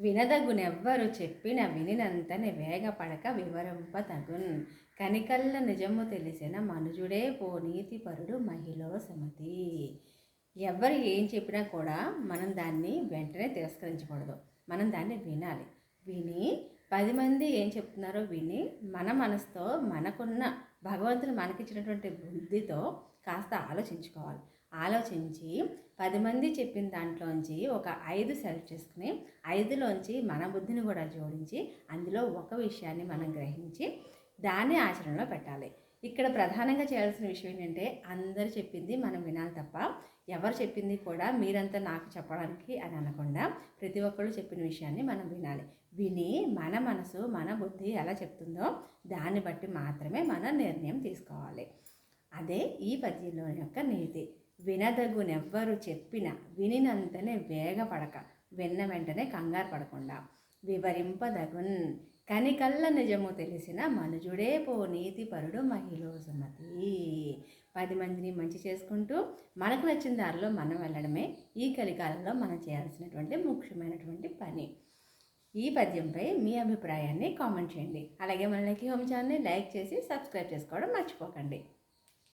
వినదగునెవ్వరు చెప్పిన వినినంతనే వేగపడక వివరింప తగున్ కనికల్ల నిజము తెలిసిన మనుజుడే పో నీతిపరుడు మహిళ సమతి. ఎవరు ఏం చెప్పినా కూడా మనం దాన్ని వెంటనే తిరస్కరించకూడదు. మనం దాన్ని వినాలి. విని పది మంది ఏం చెప్తున్నారో విని మన మనసుతో మనకున్న భగవంతుడు మనకిచ్చినటువంటి బుద్ధితో కాస్త ఆలోచించుకోవాలి. ఆలోచించి పది మంది చెప్పిన దాంట్లోంచి ఒక ఐదు సెలెక్ట్ చేసుకుని ఐదులోంచి మన బుద్ధిని కూడా జోడించి అందులో ఒక విషయాన్ని మనం గ్రహించి దాన్ని ఆచరణలో పెట్టాలి. ఇక్కడ ప్రధానంగా చేయాల్సిన విషయం ఏంటంటే అందరు చెప్పింది మనం వినాలి తప్ప ఎవరు చెప్పింది కూడా మీరంతా నాకు చెప్పడానికి అని అనకుండా ప్రతి ఒక్కళ్ళు చెప్పిన విషయాన్ని మనం వినాలి. విని మన మనసు మన బుద్ధి ఎలా చెప్తుందో దాన్ని బట్టి మాత్రమే మనం నిర్ణయం తీసుకోవాలి. అదే ఈ పద్యంలో యొక్క నీతి. వినదగునెవ్వరు చెప్పిన వినినంతనే వేగపడక విన్న వెంటనే కంగారు పడకుండా. వివరింపదగున్ కనికల్ల నిజము తెలిసిన మనుజుడే పో నీతి పరుడు మహిళ సుమతి. పది మందిని మంచి చేసుకుంటూ మనకు నచ్చిన దారిలో మనం వెళ్ళడమే ఈ కలికాలంలో మనం చేయాల్సినటువంటి ముఖ్యమైనటువంటి పని. ఈ పద్యంపై మీ అభిప్రాయాన్ని కామెంట్ చేయండి. అలాగే మన లక్కీ హోమ్ ఛానల్ని లైక్ చేసి సబ్స్క్రైబ్ చేసుకోవడం మర్చిపోకండి.